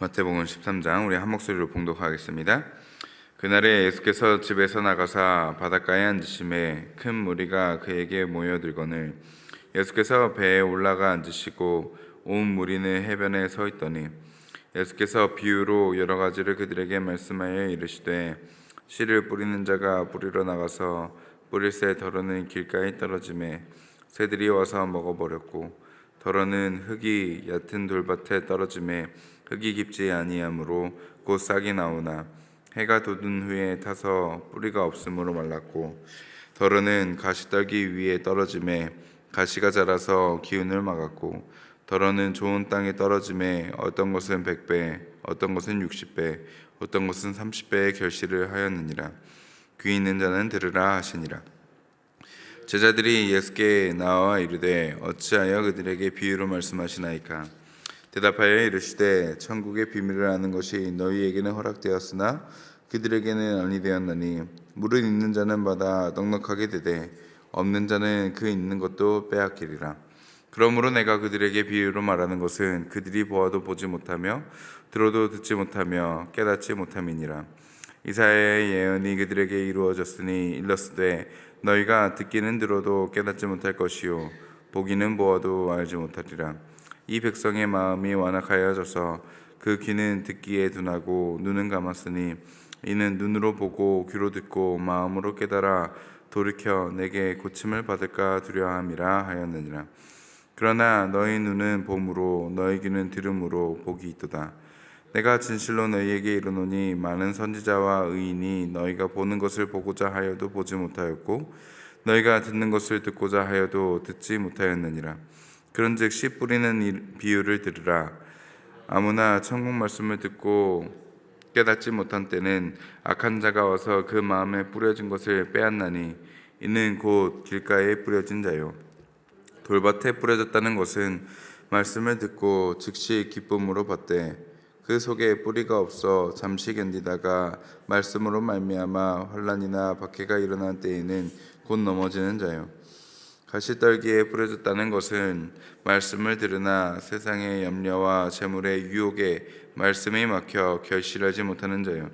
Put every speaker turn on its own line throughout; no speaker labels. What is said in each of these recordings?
마태복음 13장 우리 한 목소리로 봉독하겠습니다. 그날에 예수께서 집에서 나가사 바닷가에 앉으심에 큰 무리가 그에게 모여들거늘 예수께서 배에 올라가 앉으시고 온 무리는 해변에 서 있더니 예수께서 비유로 여러 가지를 그들에게 말씀하여 이르시되 씨를 뿌리는 자가 뿌리러 나가서 뿌릴새 덜어는 길가에 떨어짐에 새들이 와서 먹어버렸고 덜어는 흙이 얕은 돌밭에 떨어짐에 흙이 깊지 아니하므로 곧 싹이 나오나 해가 돋은 후에 타서 뿌리가 없으므로 말랐고 덜어는 가시 떨기 위에 떨어짐에 가시가 자라서 기운을 막았고 덜어는 좋은 땅에 떨어짐에 어떤 것은 백배 어떤 것은 육십배 어떤 것은 삼십배의 결실을 하였느니라. 귀 있는 자는 들으라 하시니라. 제자들이 예수께 나와 이르되 어찌하여 그들에게 비유로 말씀하시나이까 대답하여 이르시되 천국의 비밀을 아는 것이 너희에게는 허락되었으나 그들에게는 아니 되었나니 물은 있는 자는 받아 넉넉하게 되되 없는 자는 그 있는 것도 빼앗기리라. 그러므로 내가 그들에게 비유로 말하는 것은 그들이 보아도 보지 못하며 들어도 듣지 못하며 깨닫지 못함이니라. 이사야의 예언이 그들에게 이루어졌으니 일렀으되 너희가 듣기는 들어도 깨닫지 못할 것이요 보기는 보아도 알지 못하리라 이 백성의 마음이 완악하여져서 그 귀는 듣기에 둔하고 눈은 감았으니 이는 눈으로 보고 귀로 듣고 마음으로 깨달아 돌이켜 내게 고침을 받을까 두려워함이라 하였느니라. 그러나 너희 눈은 봄으로 너희 귀는 들음으로 복이 있도다. 내가 진실로 너희에게 이르노니 많은 선지자와 의인이 너희가 보는 것을 보고자 하여도 보지 못하였고 너희가 듣는 것을 듣고자 하여도 듣지 못하였느니라 그런즉 씨 뿌리는 이- 비유를 들으라. 아무나 천국 말씀을 듣고 깨닫지 못한 때는 악한 자가 와서 그 마음에 뿌려진 것을 빼앗나니 이는 곧 길가에 뿌려진 자요. 돌밭에 뿌려졌다는 것은 말씀을 듣고 즉시 기쁨으로 받되 그 속에 뿌리가 없어 잠시 견디다가 말씀으로 말미암아 환란이나 박해가 일어난 때에는 곧 넘어지는 자요 가시떨기에 뿌려졌다는 것은 말씀을 들으나 세상의 염려와 재물의 유혹에 말씀이 막혀 결실하지 못하는 자요.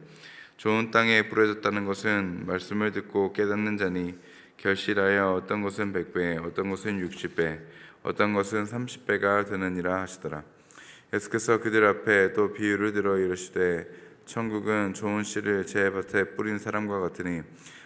좋은 땅에 뿌려졌다는 것은 말씀을 듣고 깨닫는 자니 결실하여 어떤 것은 백배 어떤 것은 육십배 어떤 것은 삼십배가 되느니라 하시더라. 예수께서 그들 앞에 또 비유를 들어 이르시되 천국은 좋은 씨를 제 밭에 뿌린 사람과 같으니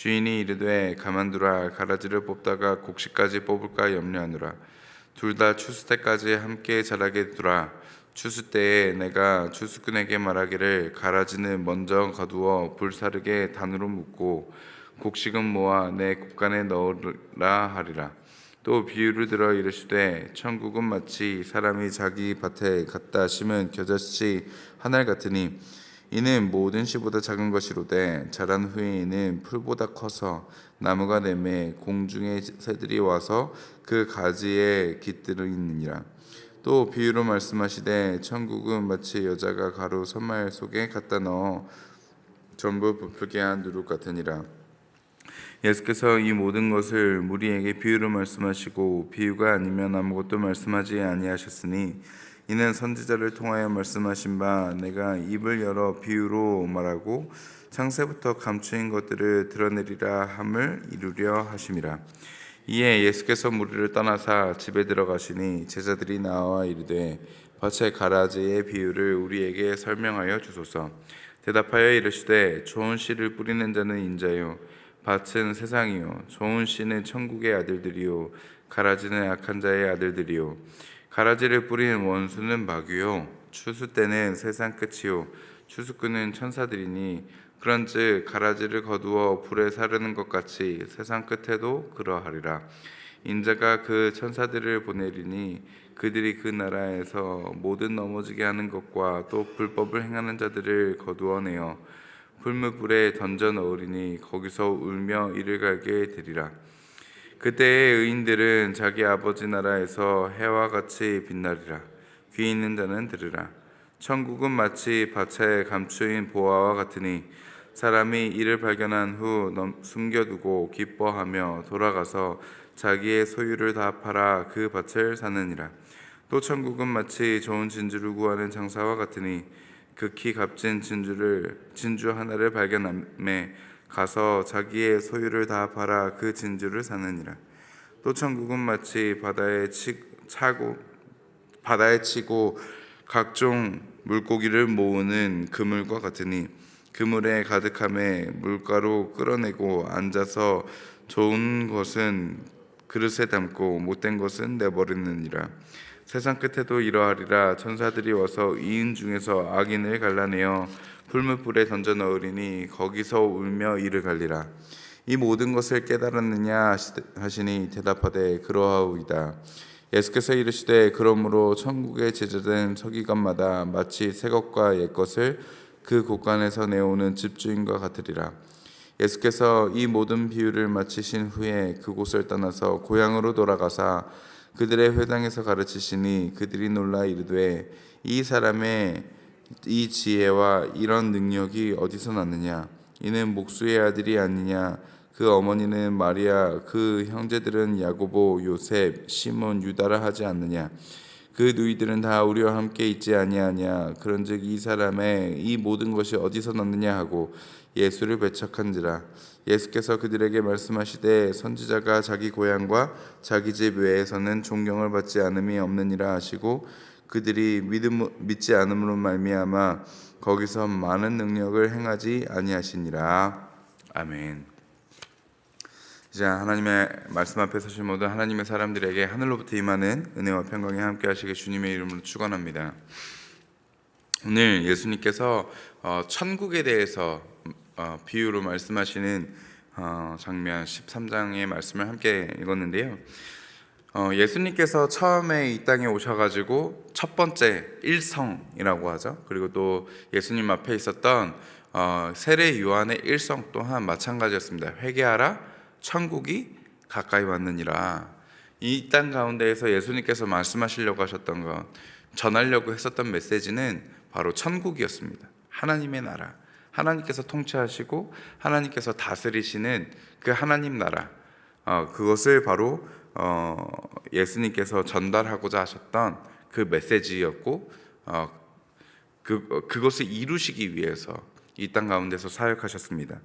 주인이 이르되 가만두라 가라지를 뽑다가 곡식까지 뽑을까 염려하노라. 둘 다 추수 때까지 함께 자라게 두라. 추수 때에 내가 추수꾼에게 말하기를 가라지는 먼저 거두어 불사르게 단으로 묶고 곡식은 모아 내 곡간에 넣으라 하리라. 또 비유를 들어 이르시되 천국은 마치 사람이 자기 밭에 갖다 심은 겨자씨 하늘 같으니 이는 모든 씨보다 작은 것이로되 자란 후에는 풀보다 커서 나무가 되매 공중의 새들이 와서 그 가지에 깃들이느니라. 또 비유로 말씀하시되 천국은 마치 여자가 가루 선말 속에 갖다 넣어 전부 부풀게 한 누룩 같으니라. 예수께서 이 모든 것을 무리에게 비유로 말씀하시고 비유가 아니면 아무것도 말씀하지 아니하셨으니 이는 선지자를 통하여 말씀하신 바 내가 입을 열어 비유로 말하고 창세부터 감추인 것들을 드러내리라 함을 이루려 하심이라. 이에 예수께서 무리를 떠나사 집에 들어가시니 제자들이 나와 이르되 밭의 가라지의 비유를 우리에게 설명하여 주소서. 대답하여 이르시되 좋은 씨를 뿌리는 자는 인자요 밭은 세상이요 좋은 씨는 천국의 아들들이요 가라지는 악한 자의 아들들이요 가라지를 뿌리는 원수는 마귀요. 추수 때는 세상 끝이요. 추수꾼은 천사들이니 그런즉 가라지를 거두어 불에 사르는 것 같이 세상 끝에도 그러하리라. 인자가 그 천사들을 보내리니 그들이 그 나라에서 모든 넘어지게 하는 것과 또 불법을 행하는 자들을 거두어내어 풀무불에 던져 넣으리니 거기서 울며 이를 갈게 되리라. 그때의 의인들은 자기 아버지 나라에서 해와 같이 빛나리라. 귀 있는 자는 들으라. 천국은 마치 밭에 감추인 보화와 같으니 사람이 이를 발견한 후 넘- 숨겨두고 기뻐하며 돌아가서 자기의 소유를 다 팔아 그 밭을 사느니라. 또 천국은 마치 좋은 진주를 구하는 장사와 같으니 극히 값진 진주를 진주 하나를 발견함에 가서 자기의 소유를 다 팔아 그 진주를 사느니라. 또 천국은 마치 바다에 치, 차고 바다에 치고 각종 물고기를 모으는 그물과 같으니 그물에 가득함에 물가로 끌어내고 앉아서 좋은 것은 그릇에 담고 못된 것은 내버리느니라. 세상 끝에도 이러하리라 천사들이 와서 이인 중에서 악인을 갈라내어 풀무불에 던져 넣으리니 거기서 울며 이를 갈리라. 이 모든 것을 깨달았느냐 하시니 대답하되 그러하우이다. 예수께서 이르시되 그러므로 천국에 제자된 서기관마다 마치 새 것과 옛 것을 그 곳간에서 내오는 집주인과 같으리라. 예수께서 이 모든 비유를 마치신 후에 그곳을 떠나서 고향으로 돌아가사 그들의 회당에서 가르치시니 그들이 놀라 이르되 이 사람의 이 지혜와 이런 능력이 어디서 났느냐? 이는 목수의 아들이 아니냐? 그 어머니는 마리아 그 형제들은 야고보 요셉 시몬 유다라 하지 않느냐? 그 누이들은 다 우리와 함께 있지 아니하냐? 그런즉 이 사람의 이 모든 것이 어디서 났느냐? 하고 예수를 배척한지라. 예수께서 그들에게 말씀하시되 선지자가 자기 고향과 자기 집 외에서는 존경을 받지 않음이 없느니라 하시고 그들이 믿음 믿지 않음으로 말미암아 거기서 많은 능력을 행하지 아니하시니라 아멘. 이제 하나님의 말씀 앞에 서신 모든 하나님의 사람들에게 하늘로부터 임하는 은혜와 평강이 함께 하시길 주님의 이름으로 축원합니다. 오늘 예수님께서 어, 천국에 대해서 어, 비유로 말씀하시는 어, 장면 13장의 말씀을 함께 읽었는데요. 어, 예수님께서 처음에 이 땅에 오셔가지고 첫 번째 일성이라고 하죠. 그리고 또 예수님 앞에 있었던 어, 세례 요한의 일성 또한 마찬가지였습니다. 회개하라, 천국이 가까이 왔느니라. 이 땅 가운데에서 예수님께서 말씀하시려고 하셨던 것, 전하려고 했었던 메시지는 바로 천국이었습니다. 하나님의 나라, 하나님께서 통치하시고 하나님께서 다스리시는 그 하나님 나라, 어, 그것을 바로 어, 예수님께서 전달하고자 하셨던 그 메시지였고 어, 그 어, 그것을 이루시기 위해서 이 땅 가운데서 사역하셨습니다.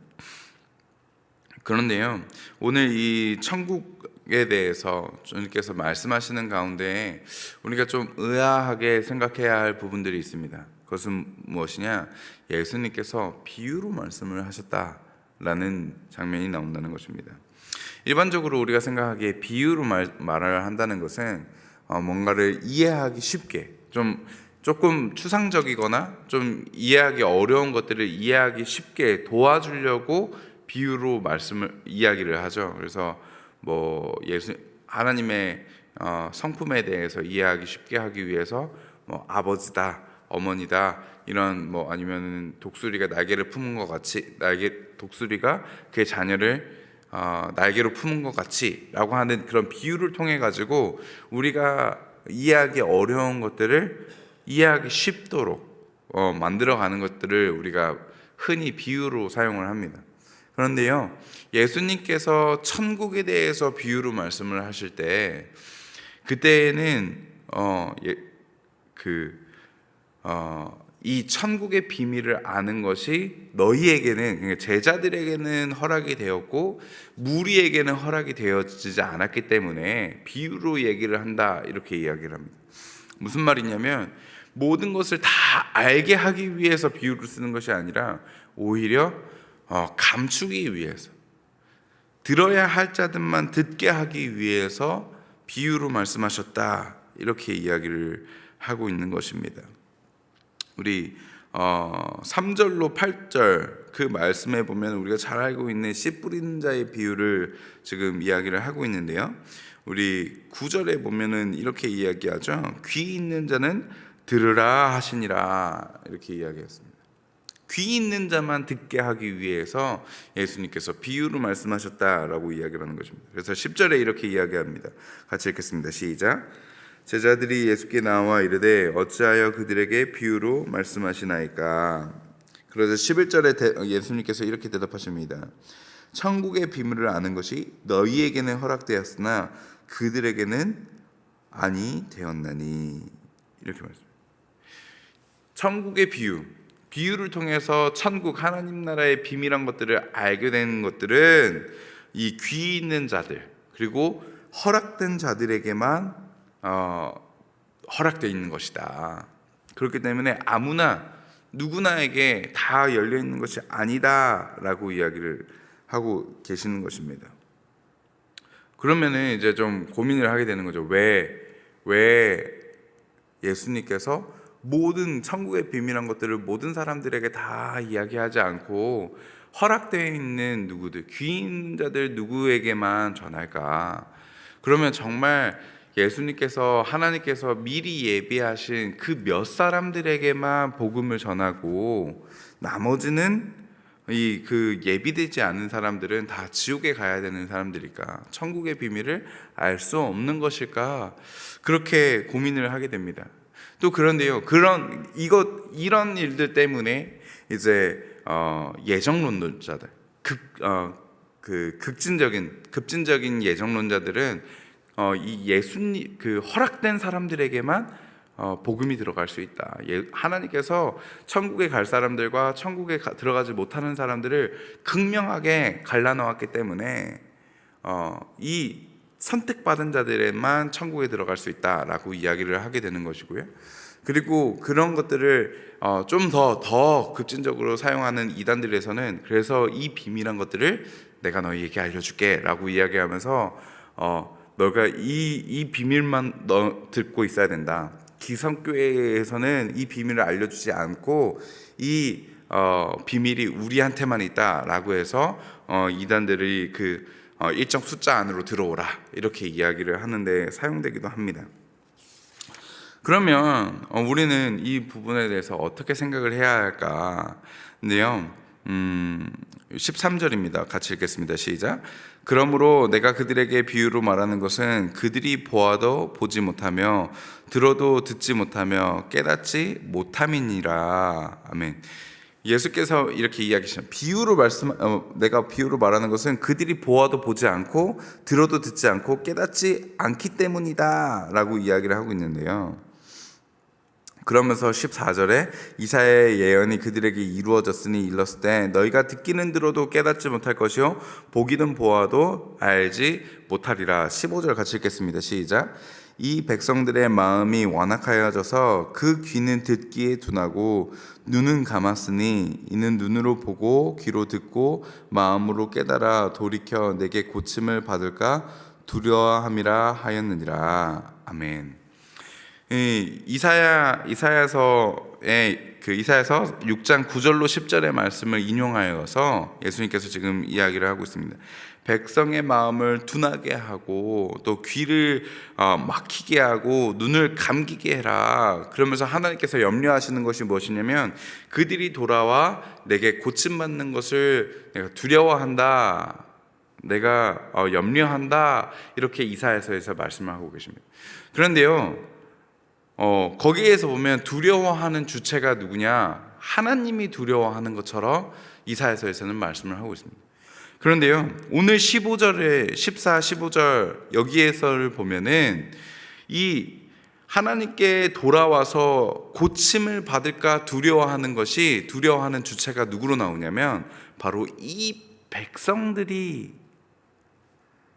그런데요, 오늘 이 천국에 대해서 주님께서 말씀하시는 가운데 우리가 좀 의아하게 생각해야 할 부분들이 있습니다. 그것은 무엇이냐? 예수님께서 비유로 말씀을 하셨다라는 장면이 나온다는 것입니다. 일반적으로 우리가 생각하기에 비유로 말, 말을 한다는 것은 어, 뭔가를 이해하기 쉽게 좀 조금 추상적이거나 좀 이해하기 어려운 것들을 이해하기 쉽게 도와주려고 비유로 말씀을 이야기를 하죠. 그래서 뭐 예수 하나님의 어, 성품에 대해서 이해하기 쉽게 하기 위해서 뭐 아버지다, 어머니다 이런 뭐 아니면 독수리가 날개를 품은 것 같이 날개 독수리가 그의 자녀를 어, 날개로 품은 것 같이라고 하는 그런 비유를 통해 가지고 우리가 이해하기 어려운 것들을 이해하기 쉽도록 어, 만들어가는 것들을 우리가 흔히 비유로 사용을 합니다. 그런데요, 예수님께서 천국에 대해서 비유로 말씀을 하실 때 그때는 어, 예, 그 어, 이 천국의 비밀을 아는 것이 너희에게는 그러니까 제자들에게는 허락이 되었고 무리에게는 허락이 되어지지 않았기 때문에 비유로 얘기를 한다 이렇게 이야기를 합니다. 무슨 말이냐면 모든 것을 다 알게 하기 위해서 비유를 쓰는 것이 아니라 오히려 어, 감추기 위해서 들어야 할 자들만 듣게 하기 위해서 비유로 말씀하셨다 이렇게 이야기를 하고 있는 것입니다. 우리 어, 3절로 8절 그 말씀에 보면 우리가 잘 알고 있는 씨 뿌리는 자의 비유를 지금 이야기를 하고 있는데요. 우리 9절에 보면은 이렇게 이야기하죠. 귀 있는 자는 들으라 하시니라 이렇게 이야기했습니다. 귀 있는 자만 듣게 하기 위해서 예수님께서 비유로 말씀하셨다라고 이야기를 하는 것입니다. 그래서 10절에 이렇게 이야기합니다. 같이 읽겠습니다. 시작. 제자들이 예수께 나와 이르되 어찌하여 그들에게 비유로 말씀하시나이까. 그러자 11절에 예수님께서 이렇게 대답하십니다. 천국의 비밀을 아는 것이 너희에게는 허락되었으나 그들에게는 아니 되었나니 이렇게 말씀. 천국의 비유, 비유를 통해서 천국 하나님 나라의 비밀한 것들을 알게 되는 것들은 이 귀 있는 자들 그리고 허락된 자들에게만 어, 허락되어 있는 것이다. 그렇기 때문에 아무나 누구나에게 다 열려 있는 것이 아니다라고 이야기를 하고 계시는 것입니다. 그러면은 이제 좀 고민을 하게 되는 거죠. 왜, 왜 예수님께서 모든 천국의 비밀한 것들을 모든 사람들에게 다 이야기하지 않고 허락되어 있는 누구들, 귀인 자들 누구에게만 전할까? 그러면 정말 예수님께서 하나님께서 미리 예비하신 그 몇 사람들에게만 복음을 전하고 나머지는 이 그 예비되지 않은 사람들은 다 지옥에 가야 되는 사람들일까? 천국의 비밀을 알 수 없는 것일까? 그렇게 고민을 하게 됩니다. 또 그런데요. 그런 이것 이런 일들 때문에 이제 어, 예정론자들 극 어, 그 극진적인 급진적인 예정론자들은 어, 이 예수님 그 허락된 사람들에게만 어, 복음이 들어갈 수 있다. 예, 하나님께서 천국에 갈 사람들과 천국에 가, 들어가지 못하는 사람들을 극명하게 갈라놓았기 때문에 어, 이 선택받은 자들에만 천국에 들어갈 수 있다라고 이야기를 하게 되는 것이고요. 그리고 그런 것들을 어, 좀더더 급진적으로 사용하는 이단들에서는 그래서 이 비밀한 것들을 내가 너희에게 알려줄게라고 이야기하면서 어, 너가 이, 이 비밀만 너 듣고 있어야 된다. 기성교회에서는 이 비밀을 알려주지 않고 이 어, 비밀이 우리한테만 있다라고 해서 어, 이단들이 그 어, 일정 숫자 안으로 들어오라 이렇게 이야기를 하는데 사용되기도 합니다. 그러면 어, 우리는 이 부분에 대해서 어떻게 생각을 해야 할까? 근데요, 음, 13절입니다. 같이 읽겠습니다. 시작. 그러므로 내가 그들에게 비유로 말하는 것은 그들이 보아도 보지 못하며 들어도 듣지 못하며 깨닫지 못함이니라. 아멘. 예수께서 이렇게 이야기하시는 비유로 말씀 어, 내가 비유로 말하는 것은 그들이 보아도 보지 않고 들어도 듣지 않고 깨닫지 않기 때문이다라고 이야기를 하고 있는데요. 그러면서 14절에 이사의 예언이 그들에게 이루어졌으니 일렀을 때 너희가 듣기는 들어도 깨닫지 못할 것이요 보기는 보아도 알지 못하리라. 15절 같이 읽겠습니다. 시작. 이 백성들의 마음이 완악하여져서 그 귀는 듣기에 둔하고 눈은 감았으니 이는 눈으로 보고 귀로 듣고 마음으로 깨달아 돌이켜 내게 고침을 받을까 두려워함이라 하였느니라. 아멘. 이 이사야 이사야서의 그 이사야서 6장 9절로 10절의 말씀을 인용하여서 예수님께서 지금 이야기를 하고 있습니다. 백성의 마음을 둔하게 하고 또 귀를 어, 막히게 하고 눈을 감기게 해라. 그러면서 하나님께서 염려하시는 것이 무엇이냐면 그들이 돌아와 내게 고침 받는 것을 내가 두려워한다. 내가 어, 염려한다. 이렇게 이사야서에서 말씀을 하고 계십니다. 그런데요. 어, 거기에서 보면 두려워하는 주체가 누구냐? 하나님이 두려워하는 것처럼 이사야서에서는 말씀을 하고 있습니다. 그런데요, 오늘 15절에 14, 15절 여기에서를 보면은 이 하나님께 돌아와서 고침을 받을까 두려워하는 것이 두려워하는 주체가 누구로 나오냐면 바로 이 백성들이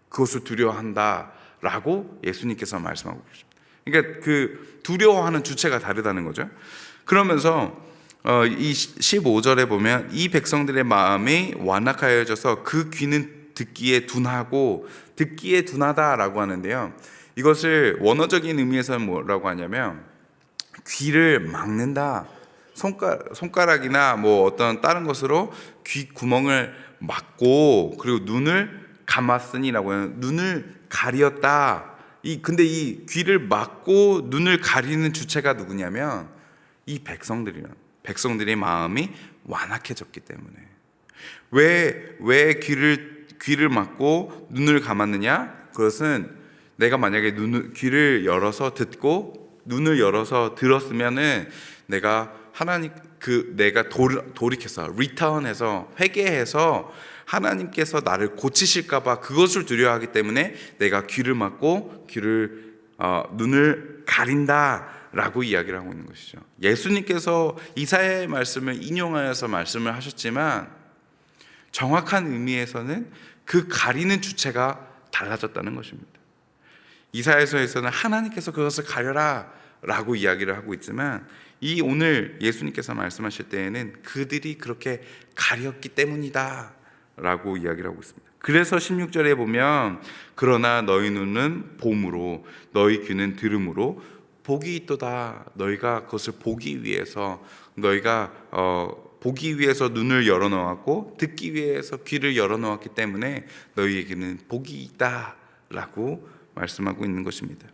그것을 두려워한다라고 예수님께서 말씀하고 계십니다. 그러니까 그 두려워하는 주체가 다르다는 거죠. 그러면서 어, 이 15절에 보면 이 백성들의 마음이 완악하여져서 그 귀는 듣기에 둔하고 듣기에 둔하다라고 하는데요. 이것을 원어적인 의미에서는 뭐라고 하냐면 귀를 막는다. 손가락, 손가락이나 뭐 어떤 다른 것으로 귀 구멍을 막고 그리고 눈을 감았으니라고 해요. 눈을 가리었다. 이 근데 이 귀를 막고 눈을 가리는 주체가 누구냐면 이 백성들이란 백성들의 마음이 완악해졌기 때문에 왜 왜 귀를 귀를 막고 눈을 감았느냐? 그것은 내가 만약에 눈을 귀를 열어서 듣고 눈을 열어서 들었으면은 내가 하나님 그 내가 돌, 돌이켜서 리턴해서 회개해서 하나님께서 나를 고치실까봐 그것을 두려워하기 때문에 내가 귀를 막고 귀를 어, 눈을 가린다라고 이야기를 하고 있는 것이죠. 예수님께서 이사야의 말씀을 인용하여서 말씀을 하셨지만 정확한 의미에서는 그 가리는 주체가 달라졌다는 것입니다. 이사야서에서는 하나님께서 그것을 가려라 라고 이야기를 하고 있지만 이 오늘 예수님께서 말씀하실 때에는 그들이 그렇게 가렸기 때문이다 라고 이야기를 하고 있습니다. 그래서 16절에 보면 그러나 너희 눈은 봄으로 너희 귀는 들음으로 복이 있도다 너희가 그것을 보기 위해서 너희가 어 보기 위해서 눈을 열어 놓았고 듣기 위해서 귀를 열어 놓았기 때문에 너희에게는 복이 있다라고 말씀하고 있는 것입니다.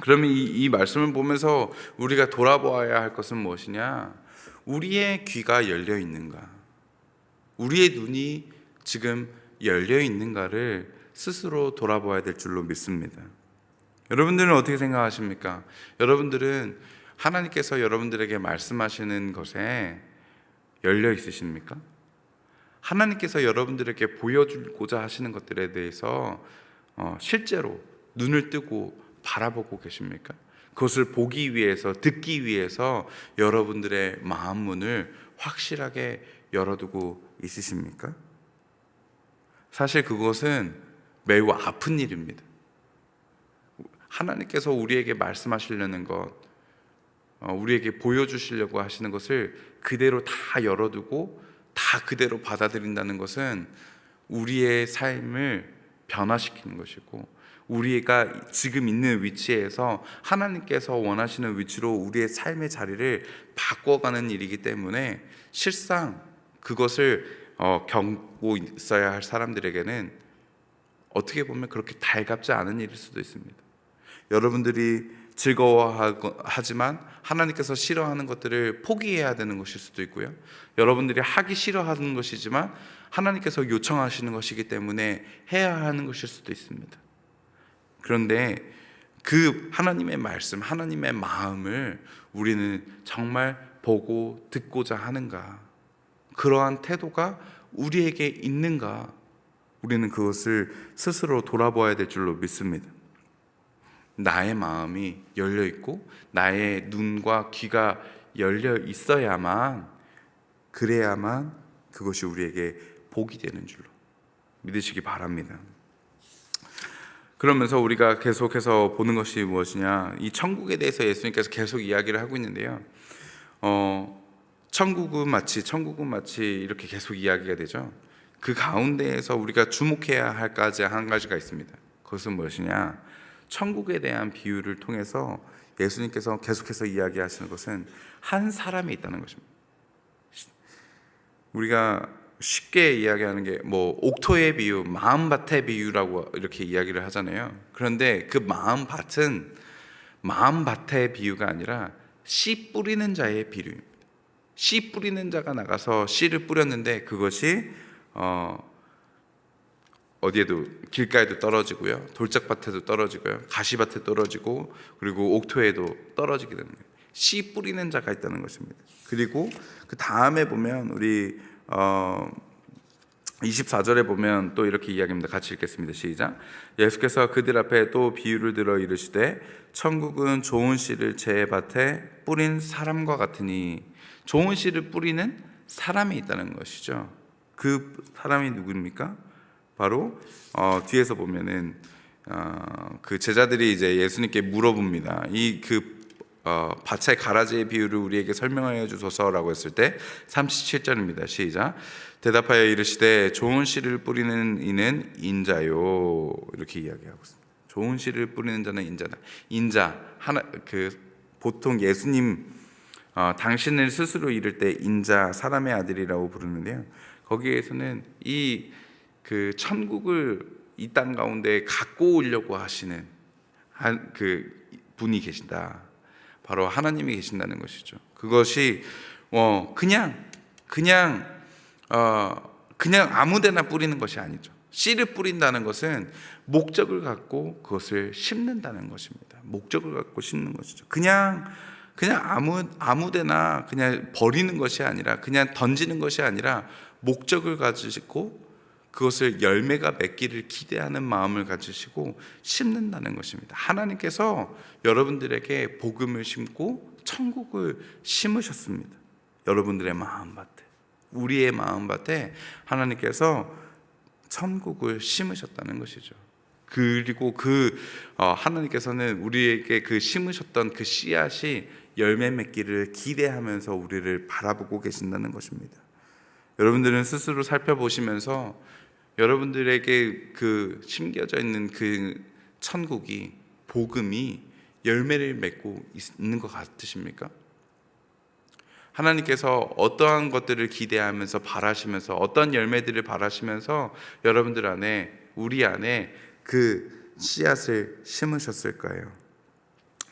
그러면 이, 이 말씀을 보면서 우리가 돌아보아야 할 것은 무엇이냐? 우리의 귀가 열려 있는가? 우리의 눈이 지금 열려 있는가를 스스로 돌아봐야 될 줄로 믿습니다. 여러분들은 어떻게 생각하십니까? 여러분들은 하나님께서 여러분들에게 말씀하시는 것에 열려 있으십니까? 하나님께서 여러분들에게 보여주고자 하시는 것들에 대해서 어, 실제로 눈을 뜨고 바라보고 계십니까? 그것을 보기 위해서 듣기 위해서 여러분들의 마음 문을 확실하게 열어두고 있으십니까? 사실 그것은 매우 아픈 일입니다. 하나님께서 우리에게 말씀하시려는 것, 어, 우리에게 보여주시려고 하시는 것을 그대로 다 열어두고 다 그대로 받아들인다는 것은 우리의 삶을 변화시키는 것이고 우리가 지금 있는 위치에서 하나님께서 원하시는 위치로 우리의 삶의 자리를 바꿔가는 일이기 때문에 실상 그것을 어, 겪고 있어야 할 사람들에게는 어떻게 보면 그렇게 달갑지 않은 일일 수도 있습니다. 여러분들이 즐거워하지만 하나님께서 싫어하는 것들을 포기해야 되는 것일 수도 있고요. 여러분들이 하기 싫어하는 것이지만 하나님께서 요청하시는 것이기 때문에 해야 하는 것일 수도 있습니다. 그런데 그 하나님의 말씀, 하나님의 마음을 우리는 정말 보고 듣고자 하는가? 그러한 태도가 우리에게 있는가? 우리는 그것을 스스로 돌아보아야 될 줄로 믿습니다. 나의 마음이 열려 있고 나의 눈과 귀가 열려 있어야만 그래야만 그것이 우리에게 복이 되는 줄로 믿으시기 바랍니다. 그러면서 우리가 계속해서 보는 것이 무엇이냐? 이 천국에 대해서 예수님께서 계속 이야기를 하고 있는데요. 어, 천국은 마치 천국은 마치 이렇게 계속 이야기가 되죠. 그 가운데에서 우리가 주목해야 할 가지 한 가지가 있습니다. 그것은 무엇이냐? 천국에 대한 비유를 통해서 예수님께서 계속해서 이야기하시는 것은 한 사람이 있다는 것입니다. 우리가 쉽게 이야기하는 게 뭐 옥토의 비유, 마음밭의 비유라고 이렇게 이야기를 하잖아요. 그런데 그 마음밭은 마음밭의 비유가 아니라 씨 뿌리는 자의 비유입니다. 씨 뿌리는 자가 나가서 씨를 뿌렸는데 그것이 어 어디에도 길가에도 떨어지고요. 돌짝밭에도 떨어지고요. 가시밭에 떨어지고 그리고 옥토에도 떨어지게 되는 거예요. 씨 뿌리는 자가 있다는 것입니다. 그리고 그 다음에 보면 우리 어 24절에 보면 또 이렇게 이야기합니다. 같이 읽겠습니다. 시작. 예수께서 그들 앞에 또 비유를 들어 이르시되 천국은 좋은 씨를 제 밭에 뿌린 사람과 같으니 좋은 씨를 뿌리는 사람이 있다는 것이죠. 그 사람이 누구입니까? 바로 어, 뒤에서 보면은 어, 그 제자들이 이제 예수님께 물어봅니다. 이그 어, 밭의 가라지의 비유를 우리에게 설명하여 주소서라고 했을 때 37절입니다. 시작. 대답하여 이르시되 좋은 씨를 뿌리는 이는 인자요 이렇게 이야기하고 있습니다. 좋은 씨를 뿌리는 자는 인자다. 인자 하나 그 보통 예수님 어, 당신을 스스로 이를 때 인자 사람의 아들이라고 부르는데요. 거기에서는 이 그 천국을 이 땅 가운데 갖고 오려고 하시는 한 그 분이 계신다. 바로 하나님이 계신다는 것이죠. 그것이 어 그냥 그냥 어 그냥 아무데나 뿌리는 것이 아니죠. 씨를 뿌린다는 것은 목적을 갖고 그것을 심는다는 것입니다. 목적을 갖고 심는 것이죠. 그냥 그냥 아무 아무데나 그냥 버리는 것이 아니라 그냥 던지는 것이 아니라 목적을 가지고 그것을 열매가 맺기를 기대하는 마음을 가지시고 심는다는 것입니다. 하나님께서 여러분들에게 복음을 심고 천국을 심으셨습니다. 여러분들의 마음밭에 우리의 마음밭에 하나님께서 천국을 심으셨다는 것이죠. 그리고 그 어, 하나님께서는 우리에게 그 심으셨던 그 씨앗이 열매 맺기를 기대하면서 우리를 바라보고 계신다는 것입니다. 여러분들은 스스로 살펴보시면서 여러분들에게 그 심겨져 있는 그 천국이 복음이 열매를 맺고 있는 것 같으십니까? 하나님께서 어떠한 것들을 기대하면서 바라시면서 어떤 열매들을 바라시면서 여러분들 안에 우리 안에 그 씨앗을 심으셨을까요?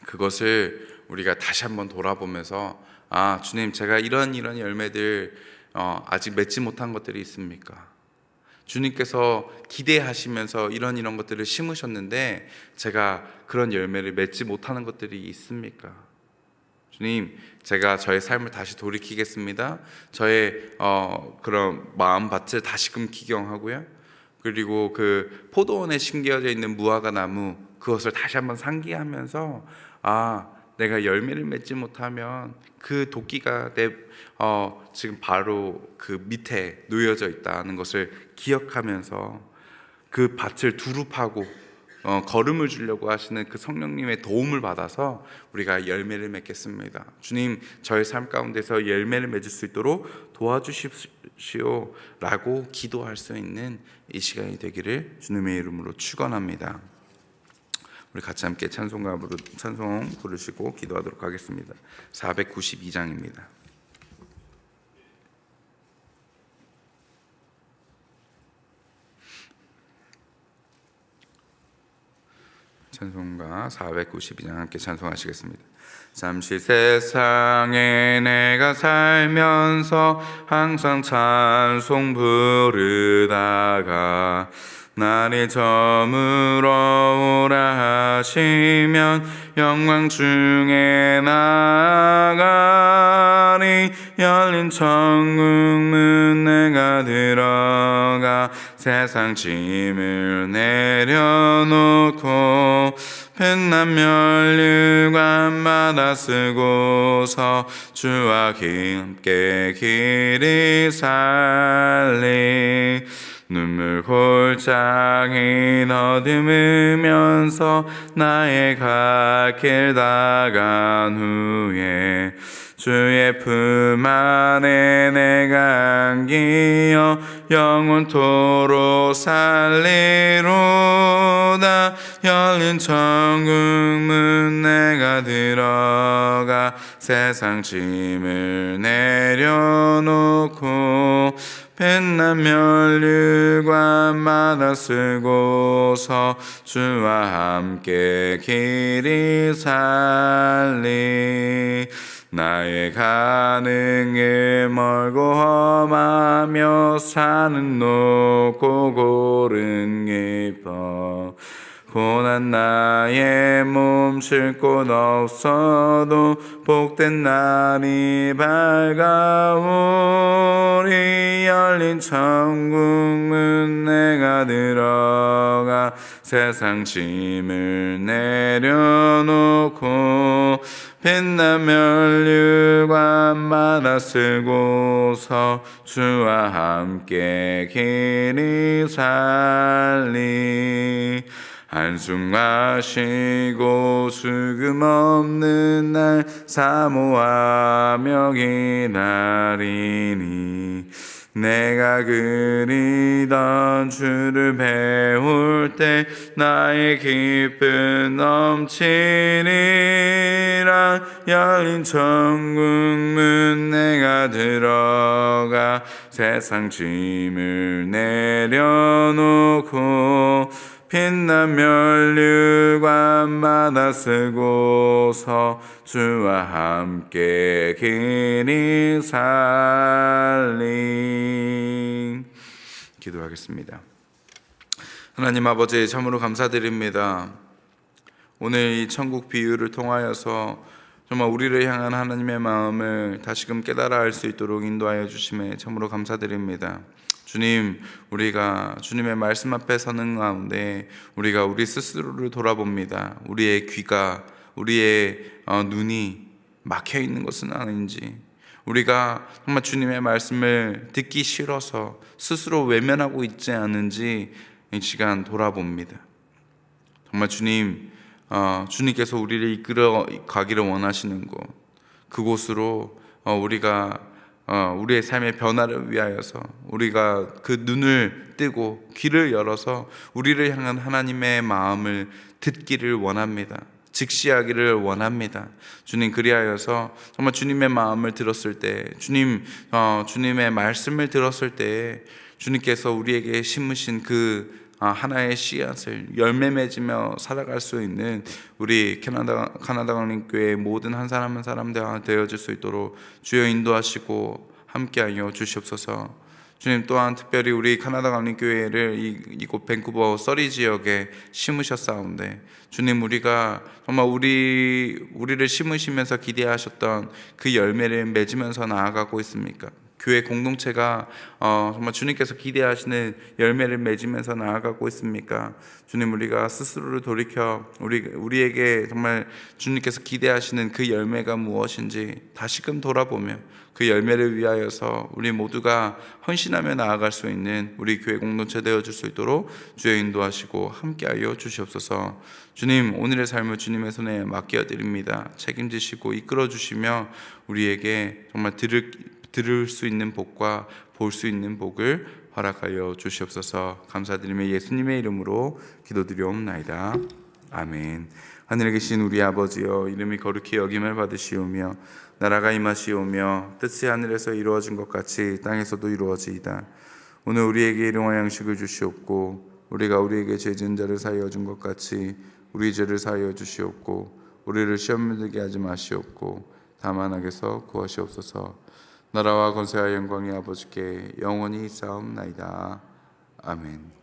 그것을 우리가 다시 한번 돌아보면서 아 주님 제가 이런 이런 열매들 어, 아직 맺지 못한 것들이 있습니까? 주님께서 기대하시면서 이런 이런 것들을 심으셨는데 제가 그런 열매를 맺지 못하는 것들이 있습니까? 주님, 제가 저의 삶을 다시 돌이키겠습니다. 저의 어, 그런 마음 밭을 다시금 기경하고요. 그리고 그 포도원에 심겨져 있는 무화과 나무 그것을 다시 한번 상기하면서 아 내가 열매를 맺지 못하면 그 도끼가 내 어, 지금 바로 그 밑에 놓여져 있다는 것을 기억하면서 그 밭을 두릅하고 어, 걸음을 주려고 하시는 그 성령님의 도움을 받아서 우리가 열매를 맺겠습니다. 주님, 저의 삶 가운데서 열매를 맺을 수 있도록 도와주십시오라고 기도할 수 있는 이 시간이 되기를 주님의 이름으로 축원합니다. 우리 같이 함께 찬송가 부르 찬송 부르시고 기도하도록 하겠습니다. 492장입니다. 찬송가 492장 함께 찬송하시겠습니다. 잠시 세상에 내가 살면서 항상 찬송 부르다가 날이 저물어 오라 하시면 영광 중에 나가리 열린 천국 문 내가 들어가 세상 짐을 내려놓고 빛난 멸류관 받아 쓰고서 주와 함께 길이 살리 눈물 골짜기 너듬으면서 나의 갓길 다간 후에 주의 품 안에 내가 안기어 영원토록 살리로다. 열린 천국 문 내가 들어가 세상 짐을 내려놓고 빛난 멸류관 받아 쓰고서 주와 함께 길이 살리 나의 가능을 멀고 험하며 사는 높고 고른 깊어. 고난 나의 몸쉴 곳 없어도 복된 날이 밝아오리 열린 천국 문 내가 들어가 세상 짐을 내려놓고 빛난 멸류관 받아 쓰고서 주와 함께 길이 살리. 한숨 마시고 수금 없는 날 사모하며 기다리니 내가 그리던 주를 배울 때 나의 기쁨 넘치리라. 열린 천국 문 내가 들어가 세상 짐을 내려놓고 빛난 멸류관 밤마다 쓰고서 주와 함께 길이 살리 기도하겠습니다. 하나님 아버지 참으로 감사드립니다. 오늘 이 천국 비유를 통하여서 정말 우리를 향한 하나님의 마음을 다시금 깨달아 알 수 있도록 인도하여 주심에 참으로 감사드립니다. 주님, 우리가 주님의 말씀 앞에 서는 가운데 우리가 우리 스스로를 돌아봅니다. 우리의 귀가, 우리의 어, 눈이 막혀 있는 것은 아닌지, 우리가 정말 주님의 말씀을 듣기 싫어서 스스로 외면하고 있지 않은지 이 시간 돌아봅니다. 정말 주님, 어, 주님께서 우리를 이끌어 가기를 원하시는 곳, 그곳으로 어, 우리가 어, 우리의 삶의 변화를 위하여서 우리가 그 눈을 뜨고 귀를 열어서 우리를 향한 하나님의 마음을 듣기를 원합니다. 직시하기를 원합니다. 주님 그리하여서 정말 주님의 마음을 들었을 때, 주님 어, 주님의 말씀을 들었을 때, 주님께서 우리에게 심으신 그 아, 하나의 씨앗을 열매 맺으며 살아갈 수 있는 우리 캐나다 카나다 강림교회 모든 한 사람 한 사람 다 되어질 수 있도록 주여 인도하시고 함께하여 주시옵소서. 주님 또한 특별히 우리 카나다 강림교회를 이, 이곳 밴쿠버 서리 지역에 심으셨사온데 주님 우리가 정말 우리 우리를 심으시면서 기대하셨던 그 열매를 맺으면서 나아가고 있습니까? 교회 공동체가 어, 정말 주님께서 기대하시는 열매를 맺으면서 나아가고 있습니까? 주님 우리가 스스로를 돌이켜 우리 우리에게 정말 주님께서 기대하시는 그 열매가 무엇인지 다시금 돌아보며 그 열매를 위하여서 우리 모두가 헌신하며 나아갈 수 있는 우리 교회 공동체 되어 줄 수 있도록 주여 인도하시고 함께하여 주시옵소서. 주님 오늘의 삶을 주님의 손에 맡겨 드립니다. 책임지시고 이끌어 주시며 우리에게 정말 들을 들을 수 있는 복과 볼 수 있는 복을 허락하여 주시옵소서. 감사드리며 예수님의 이름으로 기도드리옵나이다. 아멘. 하늘에 계신 우리 아버지여 이름이 거룩히 여김을 받으시오며 나라가 임하시오며 뜻이 하늘에서 이루어진 것 같이 땅에서도 이루어지이다. 오늘 우리에게 일용할 양식을 주시옵고 우리가 우리에게 죄 지은 자를 사하여 준 것 같이 우리 죄를 사하여 주시옵고 우리를 시험에 들게 하지 마시옵고 다만 악에서 구하시옵소서. 나라와 권세와 영광이 아버지께 영원히 있사옵나이다. 아멘.